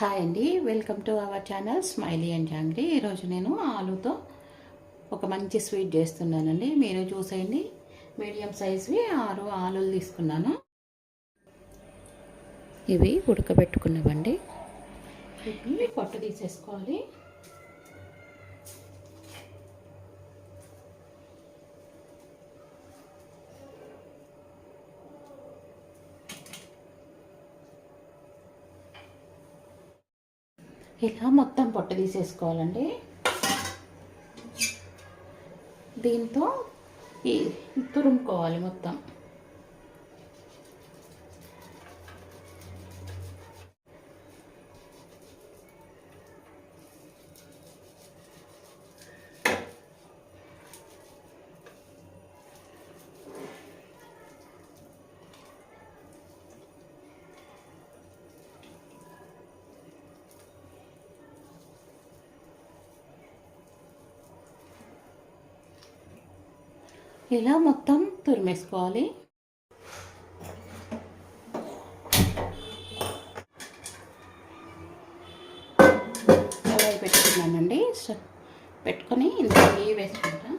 Hi అండి welcome to our channel smiley and Jangri ఈరోజు నేను ఆలుతో ఒక మంచి స్వీట్ చేస్తున్నానండి. మీరు చూసేయండి. మీడియం సైజ్వి ఆరు ఆలులు తీసుకున్నాను. ఇవి ఉడకబెట్టుకున్నవండి. ఇవి పొట్టు తీసేసుకోవాలి. ఇలా మొత్తం పొట్ట తీసేసుకోవాలండి. దీంతో ఈ తురుముకోవాలి మొత్తం. ఇలా మొత్తం తురిమేసుకోవాలి? కడాయి పెట్టుకున్నానండి. పెట్టుకొని ఇందులో నెయ్యి వేసుకుంటా.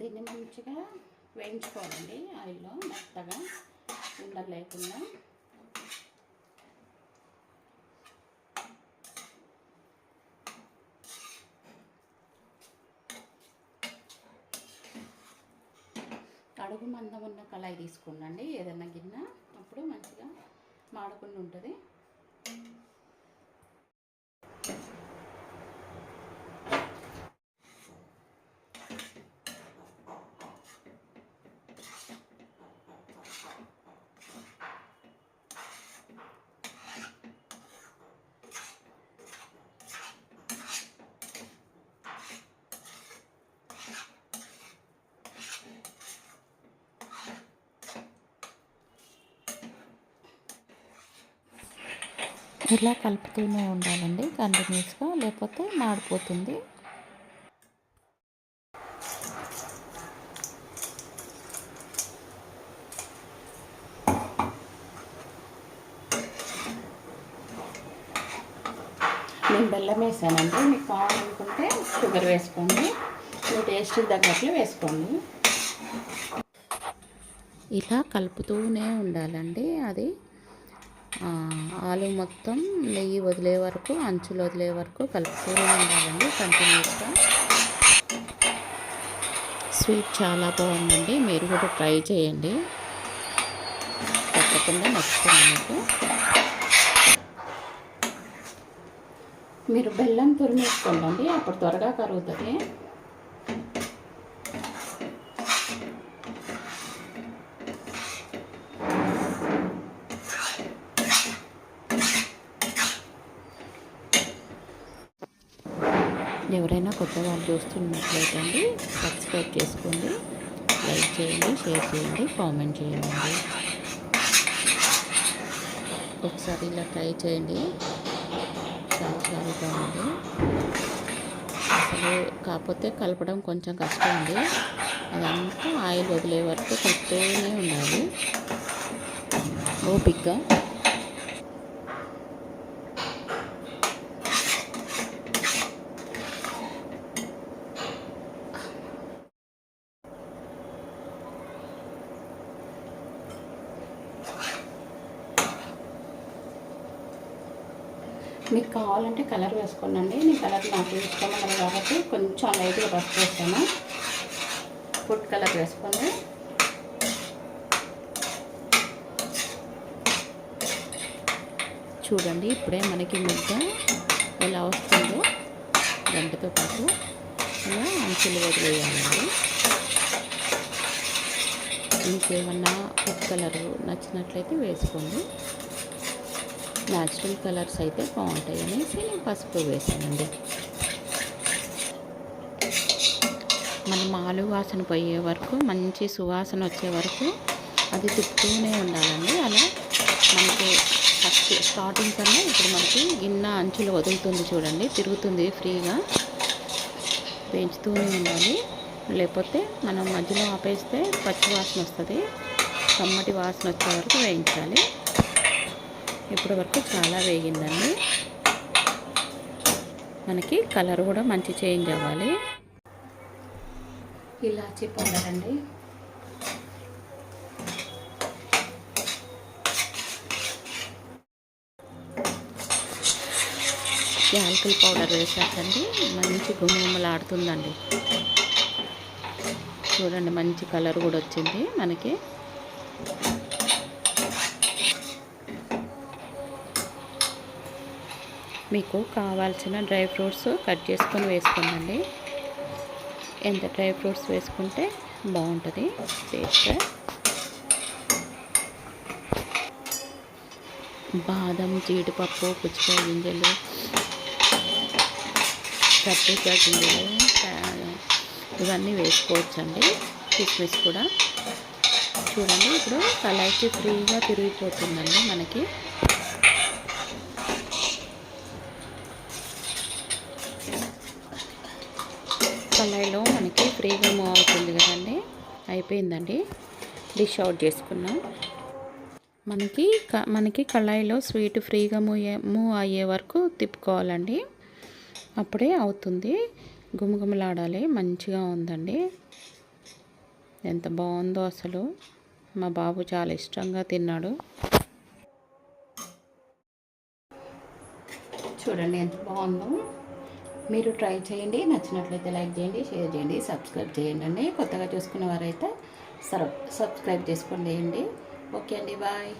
దీన్ని మంచిగా వేయించుకోవాలండి. ఆయిల్లో మెత్తగా ఉండలు లేకుండా అడుగు మందం ఉన్న కళాయి తీసుకోండి. ఏదైనా గిన్నె అప్పుడు మంచిగా మాడకుండా ఉంటుంది. ఇలా కలుపుతూనే ఉండాలండి కంటిన్యూస్గా లేకపోతే మాడిపోతుంది. నేను బెల్లం వేసానండి మీకు కావాలనుకుంటే షుగర్ వేసుకోండి మీ టేస్ట్ తగ్గట్లు వేసుకోండి. ఇలా కలుపుతూనే ఉండాలండి అది ఆలు మొత్తం నెయ్యి వదిలే వరకు అంచులు వదిలే వరకు కలుపుతూనే ఉండాలండి కంటిన్యూస్గా స్వీట్ చాలా బాగుందండి. మీరు కూడా ట్రై చేయండి. తప్పకుండా నచ్చుతుంది మీకు. మీరు బెల్లం తురిమేసుకోండి. అప్పుడు త్వరగా కరుగుతుంది. ఎవరైనా కొత్త వాళ్ళు చూస్తున్నట్లయితే అండి సబ్స్క్రైబ్ చేసుకోండి లైక్ చేయండి షేర్ చేయండి కామెంట్ చేయండి. ఒకసారి ఇలా ట్రై చేయండి. చాలా చాలా బాగుంది అసలు కాకపోతే కలపడం కొంచెం కష్టం అండి. అదంతా ఆయిల్ వదిలే వరకు కలుపుతూనే ఉండాలి. ఓపిక్గా మీకు కావాలంటే కలర్ వేసుకోండి నేను కలర్ నాకు ఇష్టం కాబట్టి కొంచెం లైట్గా పసుపు వేస్తాను ఫుడ్ కలర్ వేసుకోండి. చూడండి ఇప్పుడే మనకి ముద్ద ఎలా వస్తుందో గంటతో పాటు అలా అంచులు వదిలేయాలండి. ఇంకేమన్నా ఫుడ్ కలర్ నచ్చినట్లయితే వేసుకోండి. న్యాచురల్ కలర్స్ అయితే బాగుంటాయి అనేసి నేను పసుపు వేసానండి. మనం ఆలు వాసన పోయే వరకు మంచి సువాసన వచ్చే వరకు అది తిప్పుతూనే ఉండాలండి. అలా మనకి ఫస్ట్ స్టార్టింగ్ కన్నా ఇప్పుడు మనకి గిన్నె అంచులు వదులుతుంది చూడండి తిరుగుతుంది ఫ్రీగా. పెంచుతూనే ఉండాలి. లేకపోతే మనం మధ్యలో ఆపేస్తే పచ్చి వాసన వస్తుంది. కమ్మటి వాసన వచ్చే వరకు వేయించాలి. ఇప్పటి వరకు చాలా వేగిందండి. మనకి కలర్ కూడా మంచి చేంజ్ అవ్వాలి. ఇలాచి పౌడర్ అండి. యాలకుల పౌడర్ వేసాకండి మంచి గుమగుమలాడుతుందండి. చూడండి మంచి కలర్ కూడా వచ్చింది మనకి. మీకు కావాల్సిన డ్రై ఫ్రూట్స్ కట్ చేసుకొని వేసుకోండి. ఎంత డ్రై ఫ్రూట్స్ వేసుకుంటే బాగుంటుంది టేస్ట్. బాదం జీడిపప్పు పుచ్చికాయ గింజలు కర్పూజా గింజలు ఇవన్నీ వేసుకోవచ్చండి. కిస్మిస్ కూడా. చూడండి ఇప్పుడు కళాయికి ఫ్రీగా తిరిగిపోతుందండి మనకి. కళాయిలో మనకి ఫ్రీగా మూవ్ అవుతుంది కదండి. అయిపోయిందండి. డిష్ అవుట్ చేసుకున్నాం. మనకి క- మనకి కళాయిలో స్వీట్ ఫ్రీగా మూవ్ మూవ్ అయ్యే వరకు తిప్పుకోవాలండి. అప్పుడే అవుతుంది. గుమగుమలాడాలి మంచిగా ఉందండి. ఎంత బాగుందో అసలు. మా బాబు చాలా ఇష్టంగా తిన్నాడు. చూడండి ఎంత బాగుందో మీరు ట్రై చేయండి. నచ్చినట్లయితే లైక్ చేయండి షేర్ చేయండి సబ్స్క్రైబ్ చేయండి అండి. కొత్తగా చూసుకున్న వారైతే సబ్ సబ్స్క్రైబ్ చేసుకోండి ఓకే అండి బాయ్.